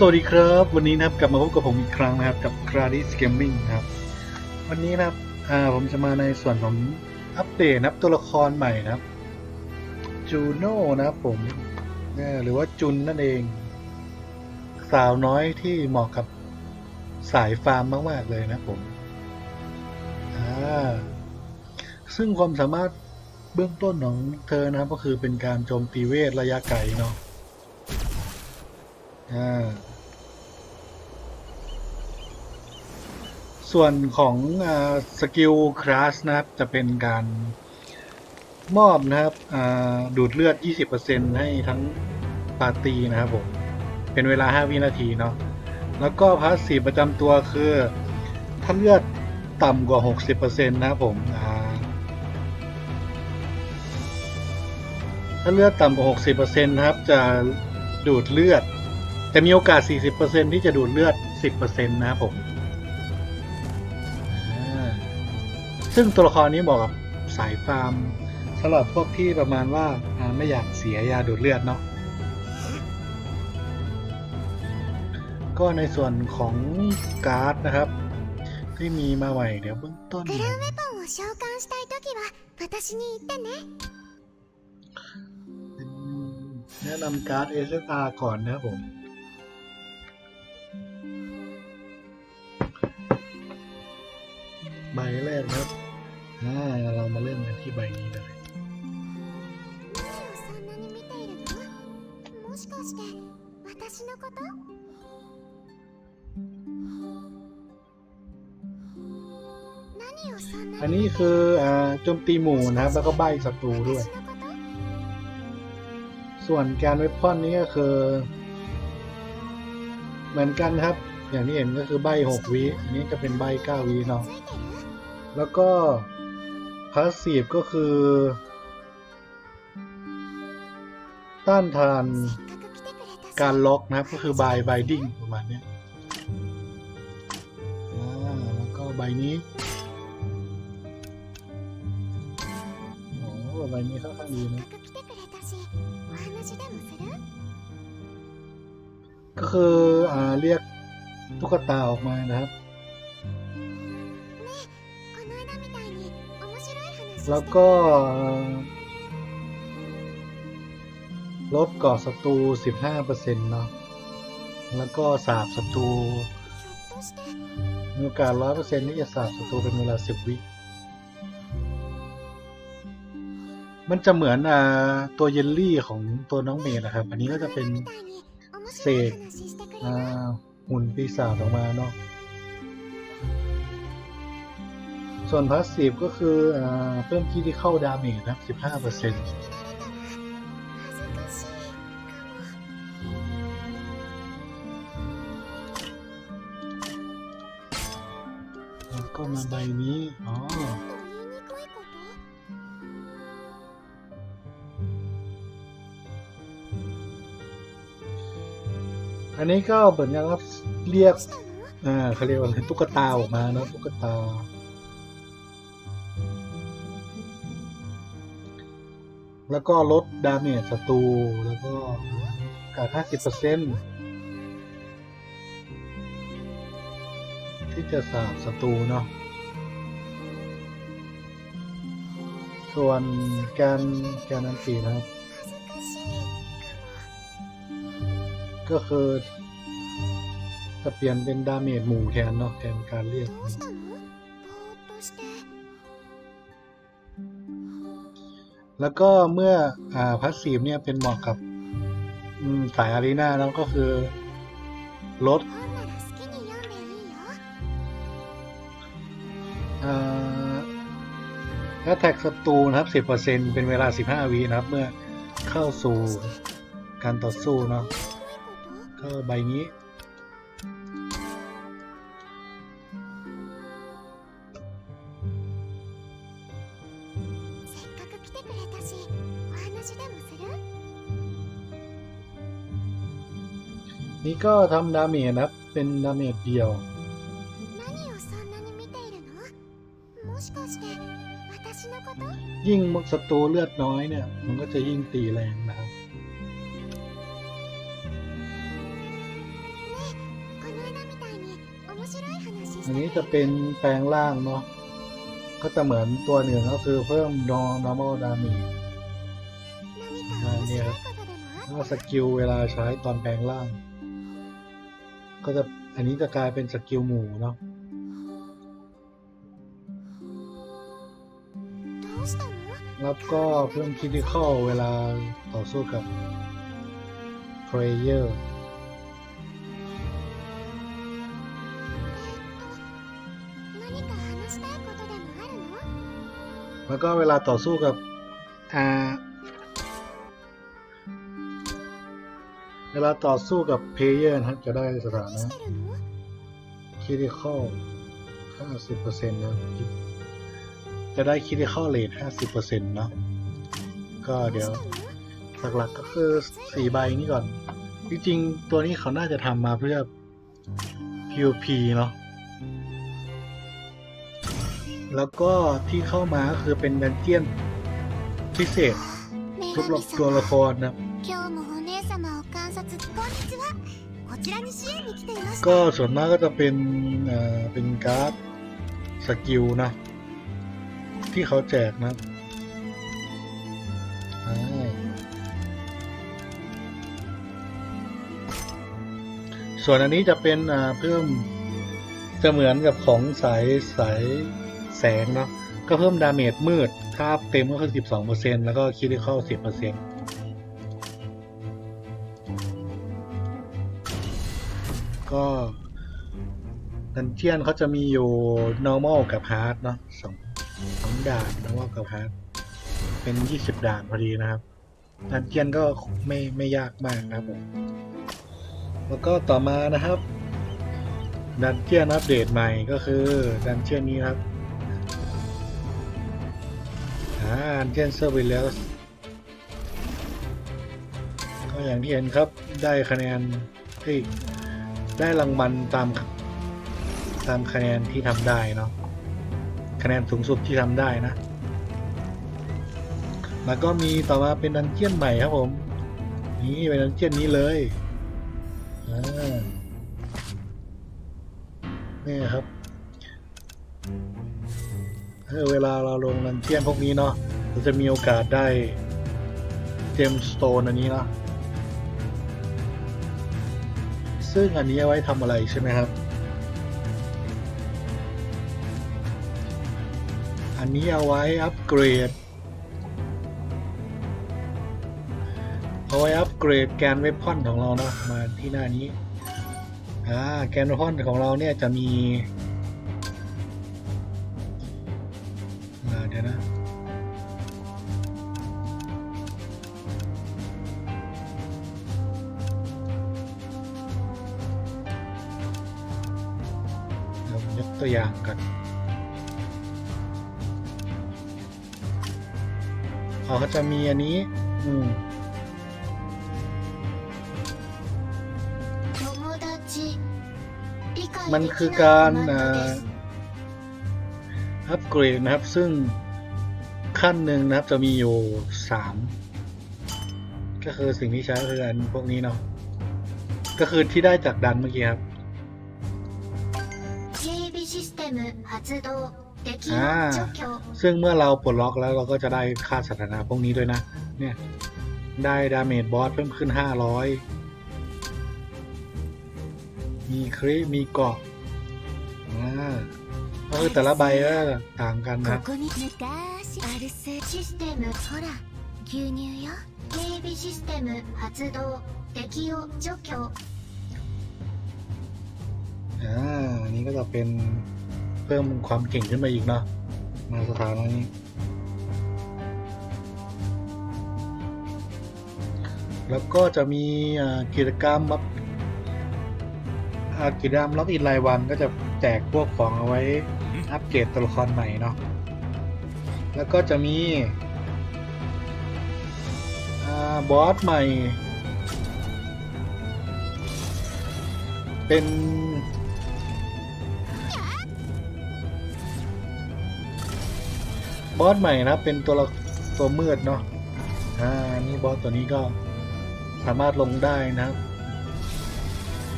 สวัสดีครับ วันนี้นะครับกลับมาพบกับผมอีกครั้งนะครับกับ c r a d i s Gaming ครับ วันนี้นะครับผมจะมาในส่วนของอัปเดตนะครับตัวละครใหม่นะครับจูโน่นะครับผมหรือว่าจุนนั่นเอง สาวน้อยที่เหมาะกับสายฟาร์มมาก ๆ เลยนะครับผมซึ่งความสามารถเบื้องต้นของเธอนะครับก็คือเป็นการโจมตีเวทระยะไกลเนาะอ่ ส่วนของสกิลคลาสนะครับ จะเป็นการมอบนะครับดูดเลือด 20%ให้ทั้งปาร์ตี้นะครับผม เป็นเวลา 5 วินาทีเนาะ แล้วก็พาสซีฟประจำตัวคือ ถ้าเลือดต่ำกว่า 60%นะครับผมถ้าเลือดต่ำกว่า 60%นะครับ จะดูดเลือด แต่มีโอกาส 40%ที่จะดูดเลือด 10%นะครับผม ซึ่งตัวละครนี้บอมกับสายฟาร์มสำหรับพวกที่ประมาณว่าไม่อยากเสียยาดูดเลือดเนาะก็ในส่วนของการ์ดนะครับ ที่มีมาใหม่เดี๋ยวเบื้องต้นแนะนำการ์ดเอ SSR ก่อนนะครับผม ใบแรกครับอาเรามาเริ่มกันที่ใบนี้เลยอันนี้คืออ่าโจมตีหมู่นะครับ แล้วก็ใบศัตรูด้วย ส่วนการเว็บพอนนี้ก็คือ เหมือนกันครับ อย่างที่เห็นก็คือใบหกวิอันนี้จะเป็นใบเก้าวิเนาะ แล้วก็พาสซีฟก็คือ ต้านทานการล็อกนะก็คือบายบายดิ้งประมาณนี้แล้วก็ใบนี้โอ้ใบนี้ค่อนข้างดีนะก็คือ อ่า เรียกตุ๊กตาออกมานะครับ แล้วก็ ลบก่อศัตรู15%เนาะแล้วก็สาบศัตรูมีโอกาส100%นี่จะสาบศัตรูเป็นเวลา10วิ มันจะเหมือนอตัวเยลลี่ของตัวน้องเมย์นะครับ อันนี้ก็จะเป็นเศษหุ่นปีศาจออกมาเนาะ ส่วนพาสซีฟก็คืออเพิ่มที่ที่เข้าดาเมจนะ 15%แล้วก็มาใบนี้ อ๋ออันนี้ก็เหมือนกับเรียก อ่เขาเรียกว่าอะไรตุ๊กตาออกมาเนาะตุ๊กตา แล้วก็ลดดาเมจศัตรูแล้วก็กาด50%ที่จะสาบศัตรูเนาะส่วนการการอันตีนะครับ ก็คือ จะเปลี่ยนเป็นดาเมจหมู่แทนเนาะแทนการเรียก แล้วก็เมื่ออพัสซีฟเนี่ยเป็นเหมาะกับสายอารีนาแล้วก็คือลดถ้าแท็กศัตรูนะครับ 10%เป็นเวลา 15วีนะครับ เมื่อเข้าสู่การต่อสู้เนาะก็ใบนี้ ก็ทำดาเมจนะครับ เป็นดาเมจเดียวยิ่งมศัตรูเลือดน้อยเนี่ย มันก็จะยิ่งตีแรงนะครับอันนี้จะเป็นแปลงล่างเนาะก็จะเหมือนตัวหนึ่งก็คือเพิ่มดอ normal damage นี่ครับสกิลเวลาใช้ตอนแปลงล่าง ก็จะอันนี้จะกลายเป็นสกิลหมูเนาะแล้วก็เพิ่มคิดิคอลเวลาต่อสู้กับเพลเยอร์แล้วก็เวลาต่อสู้กับอ่า เวลาต่อสู้กับเพเยอร์นะจะได้สถานะคิริคอล50%นะจะได้คิริคอลเลท50%เนาะก็เดี๋ยวหลักๆก็คือสี่ใบนี้ก่อน จริงๆ ตัวนี้เขาน่าจะทำมาเพื่อ POP เนาะแล้วก็ที่เข้ามาก็คือเป็นดันเจียนพิเศษทุกตัวละครนะ ก็ส่วนมากก็จะเป็นเอ่อเป็นการ์ดสกิลนะ ที่เขาแจกนะส่วนอันนี้จะเป็นเพิ่มจะเหมือนกับของสายสายแสงเนาะก็เพิ่มดาเมจมืด ถ้าเต็มก็คือ 12%แล้วก็คิดได้เข้า 10% ก็ดันเจียนเขาจะมีอยู่ normal กับ hard เนาะสองสองด่าน normal กับ hard เป็น20ด่านพอดีนะครับ ดันเจียนก็ไม่ไม่ยากมากนะครับผม แล้วก็ต่อมานะครับ ดันเจียนอัปเดตใหม่ก็คือดันเจียนนี้ครับอ่าดันเจียนเซอร์วิลสก็อย่างที่เห็นครับได้คะแนนเอ้ย ได้รางวัลตามตามคะแนนที่ทำได้เนาะคะแนนสูงสุดที่ทำได้นะ แล้วก็มีต่อมาเป็นดันเจียนใหม่ครับผม นี่เป็นดันเจียนนี้เลยนี่ครับเออเวลาเราลงดันเจียนพวกนี้เนาะเราจะมีโอกาสได้เจมสโตนอันนี้เนาะ ซึ่งอันนี้เอาไว้ทำอะไรใช่ไหมครับ อันนี้เอาไว้อัปเกรด เอาไว้อัปเกรดแกนเวพอนของเรานะมาที่หน้านี้ อ่า แกนเวพอนของเราเนี่ยจะมี ตัวอย่างกันอ๋อเขาจะมีอันนี้ อืมมันคือการอัปเกรดนะครับ ซึ่งขั้นหนึ่งนะครับจะมีอยู่สามก็คือสิ่งที่ใช้คืออันพวกนี้เนาะก็คือที่ได้จากดันเมื่อกี้ครับ อ่าซึ่งเมื่อเราปลดล็อกแล้วเราก็จะได้ค่าสถานะพวกนี้ด้วยนะ เนี่ย ได้ดาเมจบอสเพิ่มขึ้น 500 มีคริมีเกาะอ่าเออแต่ละใบก็ต่างกันนะอันนี้ก็จะเป็น เพิ่มความเก่งขึ้นมาอีกเนาะมาสถานะนี้แล้วก็จะมีอ่ากิจกรรมแบบอ่ากิจกรรมล็อกอินรายวันก็จะแจกพวกของเอาไว้อัปเกรดตัวละครใหม่เนาะ แล้วก็จะมีอ่าบอสใหม่ เป็น บอสใหม่นะเป็นตัวตัวมืดเนาะอ่านี่บอสตัวนี้ก็สามารถลงได้นะครั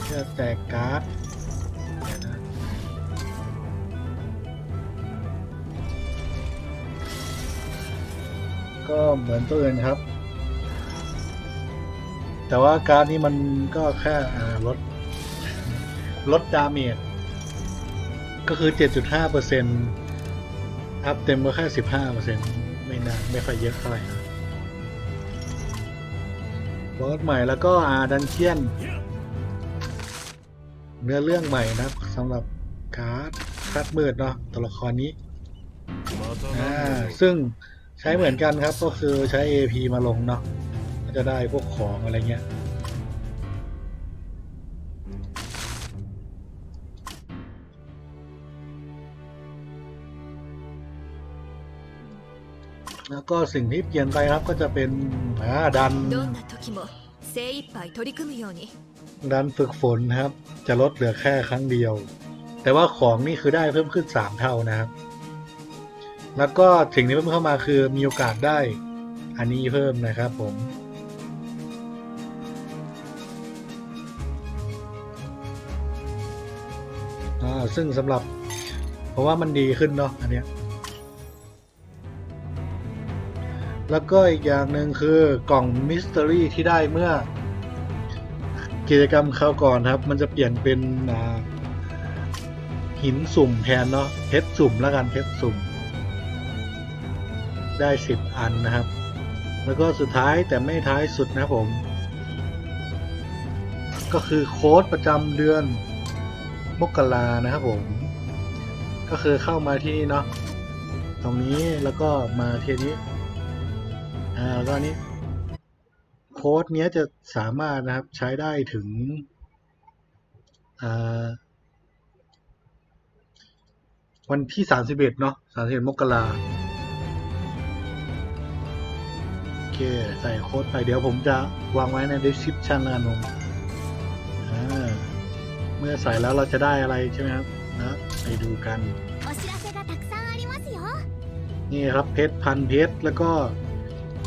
เพื่อแตกการ์ดก็เหมือนตัวอื่นครับ แต่ว่าการ์ดนี้มันก็แค่ลดลดดาเมจก็คือ 7.5%เปอร์เซ็นต์ อัพเต็มก็แค่15เปอร์เซ็นต์ไม่น่าไม่ค่อยเยอะเท่าไหร่บอสใหม่แล้วก็อาดันเจียน เนื้อเรื่องใหม่นะสำหรับการ์ดคัดมืดเนาะตัวละครนี้อ่าซึ่งใช้เหมือนกันครับก็คือใช้ AP มาลงเนาะก็จะได้พวกของอะไรเงี้ย แล้วก็สิ่งที่เปลี่ยนไปครับก็จะเป็นดันดันฝึกฝนครับ จะลดเหลือแค่ครั้งเดียว แต่ว่าของนี่คือได้เพิ่มขึ้น 3 เท่านะครับ แล้วก็สิ่งที่เพิ่มเข้ามาคือมีโอกาสได้อันนี้เพิ่มนะครับผมซึ่งสำหรับ เพราะว่ามันดีขึ้นเนาะอันเนี้ย แล้วก็อีกอย่างหนึ่งคือกล่องมิส t ต r รี่ที่ได้เมื่อ กิจกรรมคราวก่อนครับ มันจะเปลี่ยนเป็นหินสุ่มแทนเนาะเพชรสุ่มแล้วกันเพชรสุ่ม ได้สิบอันนะครับ แล้วก็สุดท้ายแต่ไม่ท้ายสุดนะผม ก็คือโค้ดประจำเดือนมกรานะครับผม ก็คือเข้ามาที่นี่เนาะตรงนี้แล้วก็มาเที่นี้ อ่าแล้วก็นี้โค้ดเนี้ยจะสามารถนะครับใช้ได้ถึงวันที่ 31 เนาะ31 มกราโอเค ใส่โค้ดไปเดี๋ยวผมจะวางไว้ใน description ละกันผมเมื่อใส่แล้วเราจะได้อะไรใช่ไหมครับนะไปดูกัน นี่ครับเพชรพันเพชรแล้วก็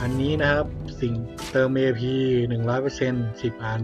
อันนี้นะครับสิ่งเติม AP 100% 10 อัน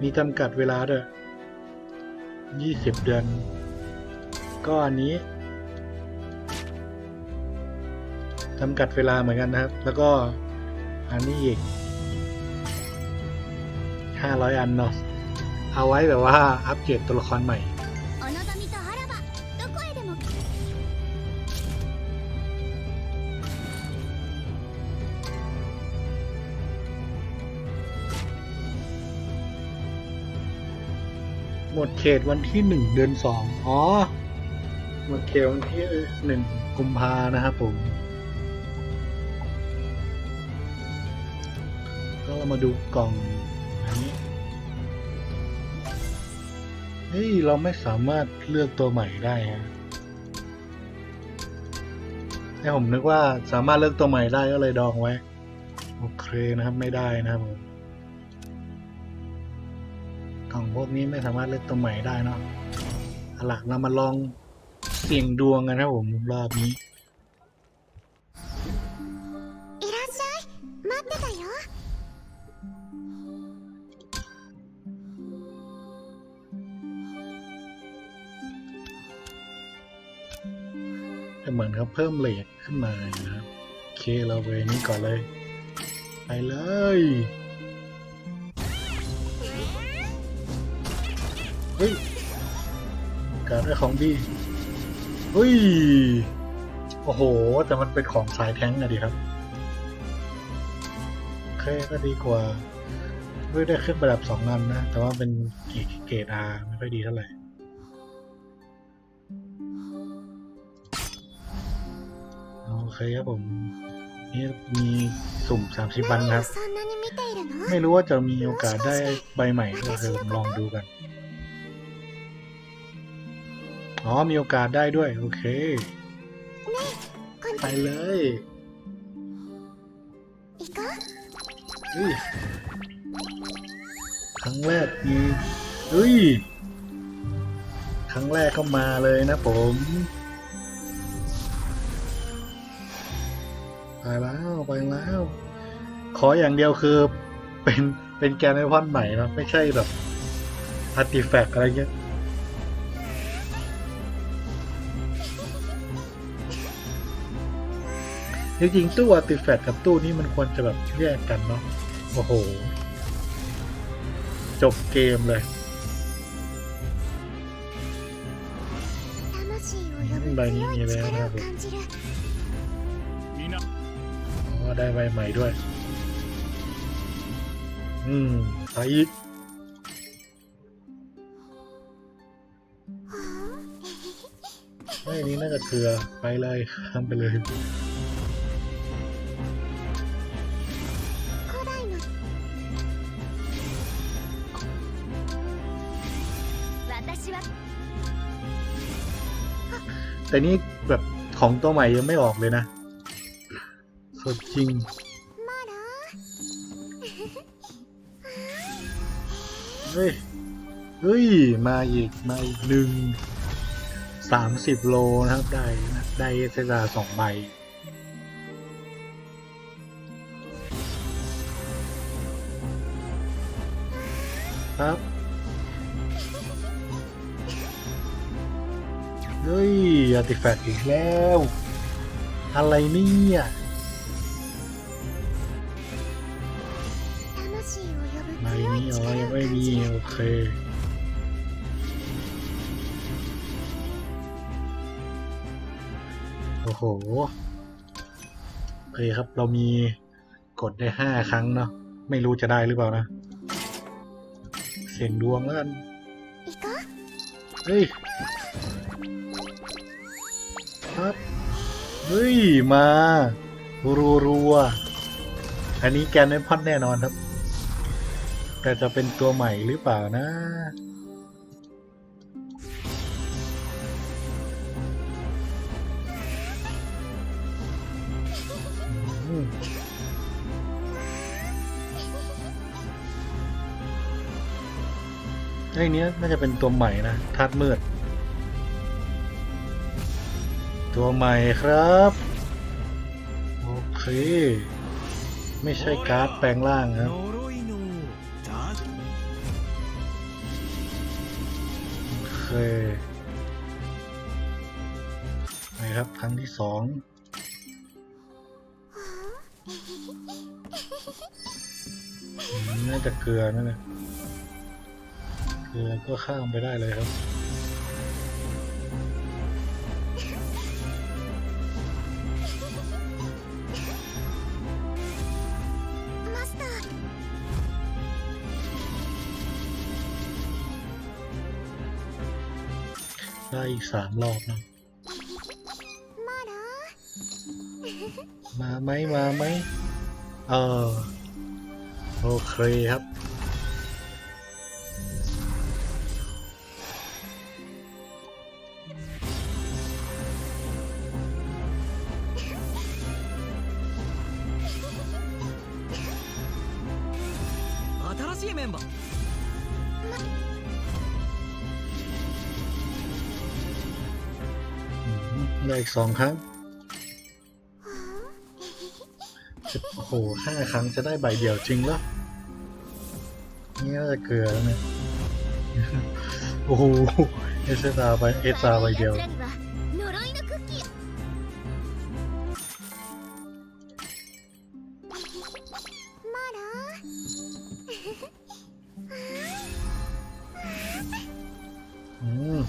มีจำกัดเวลาด้วย20 เดือน ก็อันนี้จำกัดเวลาเหมือนกันนะครับ แล้วก็อันนี้อีก 500 อันเนาะเอาไว้แบบว่าอัปเกรดตัวละครใหม่ เขตวันที่หนึ่งเดือนสองอ๋อหมดเขตวันที่หนึ่งกุมภานะครับผมก็เรามาดูกล่องอันนี้เฮ้ยเราไม่สามารถเลือกตัวใหม่ได้ฮะแต่ผมนึกว่าสามารถเลือกตัวใหม่ได้ก็เลยดองไว้ โอเคนะครับไม่ได้นะครับผม กองพวกนี้ไม่สามารถเลือกตัวใหม่ได้เนาะหลักเรามาลองเสี่ยงดวงกันนะผมรอบนี้เหมือนเขาเพิ่มเลทขึ้นมานะครับ โอเคเราไปนี้ก่อนเลย ไปเลย เฮ้ยการได้ของดีเฮ้ย โอ้โห แต่มันเป็นของสายแท้งอะดีครับโอเคก็ดีกว่าเฮ้ยได้ขึ้นระดับสองลำนนะ แต่ว่าเป็นเกรดเกรอาไม่ค่อยดีเท่าไหร่โอเคครับผมนี่มีสุ่มสามสิบวันครับ ไม่รู้ว่าจะมีโอกาสได้ใบใหม่ก็คือลองดูกัน อ๋อมีโอกาสได้ด้วย โอเคไปเลยครั้งแรกมีเฮ้ย ครั้งแรกก็มาเลยนะผมไปแล้วไปแล้ว ขออย่างเดียวคือเป็นเป็นแกนไอพอนใหม่นะไม่ใช่แบบอาร์ติแฟกอะไรเงี้ย จริงๆตู้อัติแฟกตกับตู้นี้มันควรจะแบบแยกกันเนาะโอ้โห จบเกมเลยใบนี้มีแล้วนะครับว่าได้ใบใหม่ด้วย อืมไปอีกไม่นี้น่าจะเกลือไปเลยข้ามไปเลย แต่นี่แบบของตัวใหม่ยังไม่ออกเลยนะสดจริงเฮ้ย เฮ้ย มาอีก มาอีกหนึ่งสามสิบโลนะครับ ได้นะได้เซซาสองใบครับ ฮ้ยอาร์ติแฟกต์อีกแล้ว อะไรเนี่ยไม่มีอะไรไม่มีโอเคโอ้โหเอ้คครับเรามีกดได้ห้าครั้งเนาะไม่รู้จะได้หรือเปล่านะ เสียงดวงแล้วกันเฮ้ย ครับเฮ้ย มารัวรัวๆอันนี้แกนไม่พอดแน่นอนครับ แต่จะเป็นตัวใหม่หรือเปล่านะอืมไอ้เนี้ยน่าจะเป็นตัวใหม่นะธาตุมืด ตัวใหม่ครับ โอเค ไม่ใช่การ์ดแปลงร่างครับอเคไปครับครั้งที่สองน่าจะเกลือนั่นแหละเกลือก็ข้ามไปได้เลยครับ อีกสามรอบนะ まだ มาไหมมาไหมเออ โอเคครับ 新しいメンバー าอีกสองครั้งโอ้โหห้าครั้งจะได้ใบเดียวจริงเหรอนี่น่จะเกลือแล้วเนี่ยโอ้โหเอสตาใบเอสตาใบเดียวอืม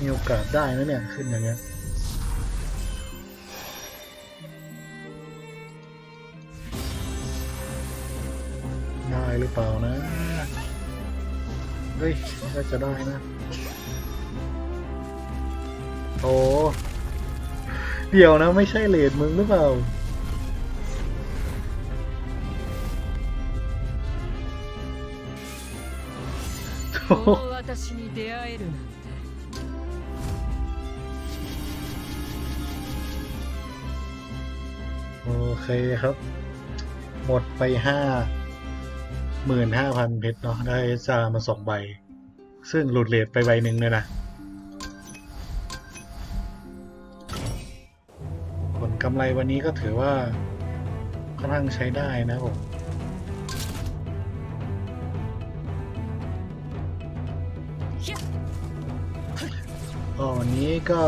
มีโอกาสได้นะเนี่ย ขึ้นอย่างเงี้ยได้หรือเปล่านะ เฮ้ยน่าจะได้นะ โอ้เดี๋ยวนะ ไม่ใช่เลดมึงหรือเปล่าโอ้ เคครับ หมดไปห้าหมื่นห้าพันเพชรเนาะได้ซามาสองใบ ซึ่งหลุดเลทไปใบหนึ่งเลยนะ ผลกำไรวันนี้ก็ถือว่าค่อนข้างใช้ได้นะผมก็วันนี้ก็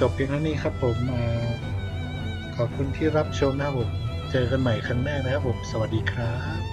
จบเพียงเท่านี้ครับผมอ่า ขอบคุณที่รับชมนะครับผม เจอกันใหม่ครั้งหน้านะครับผม สวัสดีครับ